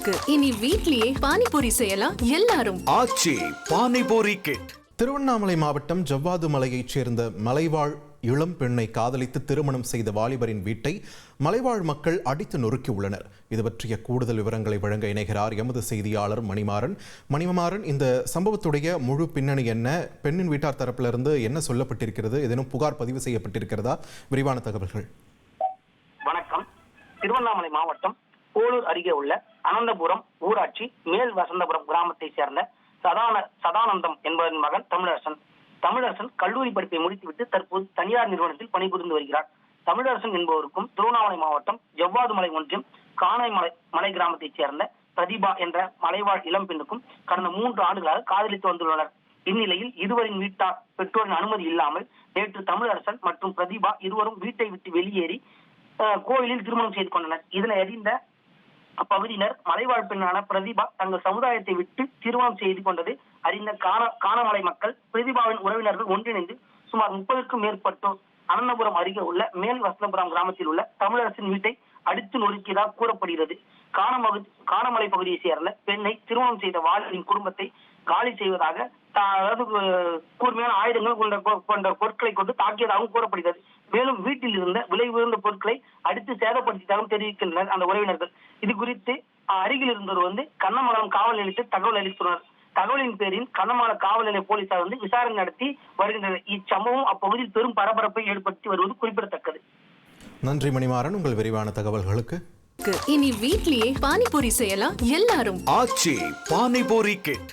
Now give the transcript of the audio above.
இருக்கு. இனி வீட்லயே பானிபூரி செய்யலாம் எல்லாரும். ஆச்சி பானிபூரி கிட். திருவண்ணாமலை மாவட்டம் ஜவ்வாது மலையைச் சேர்ந்த மலைவாழ் இளம் பெண்ணை காதலித்து திருமணம் செய்த வாலிபரின் வீட்டை மலைவாழ் மக்கள் அடித்து நொறுக்கியுள்ளனர் இது பற்றிய கூடுதல் விவரங்களை வழங்க இணைகிறார் எமது செய்தியாளர் மணிமாறன். மணிமாறன் இந்த சம்பவத்துடைய முழு பின்னணி என்ன? பெண்ணின் வீட்டார் தரப்பிலிருந்து என்ன சொல்லப்பட்டிருக்கிறது? ஏதேனும் புகார் பதிவு செய்யப்பட்டிருக்கிறதா? விரிவான தகவல்கள். வணக்கம். திருவண்ணாமலை மாவட்டம் போலூர் அருகே உள்ள அனந்தபுரம் ஊராட்சி மேல் வசந்தபுரம் கிராமத்தை சேர்ந்த சதான சதானந்தம் என்பதன் மகன் தமிழரசன். தமிழரசன் கல்லூரி படிப்பை முடித்துவிட்டு தற்போது தனியார் நிறுவனத்தில் பணிபுரிந்து வருகிறார். தமிழரசன் என்பவருக்கும் திருவண்ணாமலை மாவட்டம் ஜவ்வாதுமலை ஒன்றியம் காணைமலை மலை கிராமத்தைச் சேர்ந்த பிரதிபா என்ற மலைவாழ் இளம் பெண்ணுக்கும் கடந்த மூன்று ஆண்டுகளாக காதலித்து வந்துள்ளனர். இந்நிலையில் இருவரின் வீட்டார் பெற்றோரின் அனுமதி இல்லாமல் நேற்று தமிழரசன் மற்றும் பிரதிபா இருவரும் வீட்டை விட்டு வெளியேறி அஹ், கோயிலில் திருமணம் செய்து கொண்டனர். இதனை அறிந்த அப்பகுதியினர் மலைவாழ் பெண்ணான பிரதிபா தங்கள் சமுதாயத்தை விட்டு திருமணம் செய்து கொண்டது அறிந்த காண காணமலை மக்கள் பிரதிபாவின் உறவினர்கள் ஒன்றிணைந்து சுமார் முப்பதுக்கும் மேற்பட்டோர் அனந்தபுரம் அருகே உள்ள மேல் வசந்தபுரம் கிராமத்தில் உள்ள தமிழரசின் வீட்டை அடித்து நொறுக்கியதாக கூறப்படுகிறது. காணமகு காணமலை பகுதியை சேர்ந்த பெண்ணை திருமணம் செய்த வாலிபின் குடும்பத்தை காலி செய்வதாக அதாவது கூர்மையான ஆயுதங்கள் கொண்ட கொண்ட பொருட்களை கொண்டு தாக்கியதாகவும் கூறப்படுகிறது. மேலும் வீட்டில் இருந்த விலை உயர்ந்த பொருட்களை அடித்து சேதப்படுத்தியதாகவும் தெரிவிக்கின்றனர் அந்த உறவினர்கள். இது குறித்து அருகில் இருந்தவர் வந்து கண்ணமங்கலம் காவல் நிலையத்தில் தகவல் அளித்துள்ளனர் தகவலின் பேரில் கண்ணமங்கலம் காவல் நிலைய போலீசார் வந்து விசாரணை நடத்தி வருகின்றனர். இச்சம்பவம் அப்பகுதியில் பெரும் பரபரப்பை ஏற்படுத்தி வருவது குறிப்பிடத்தக்கது. நன்றி மணிமாறன் உங்கள் விரிவான தகவல்களுக்கு. இனி வீட்லயே பானிபூரி செய்யலாம் எல்லாரும். ஆச்சி பானிபூரி கிட்.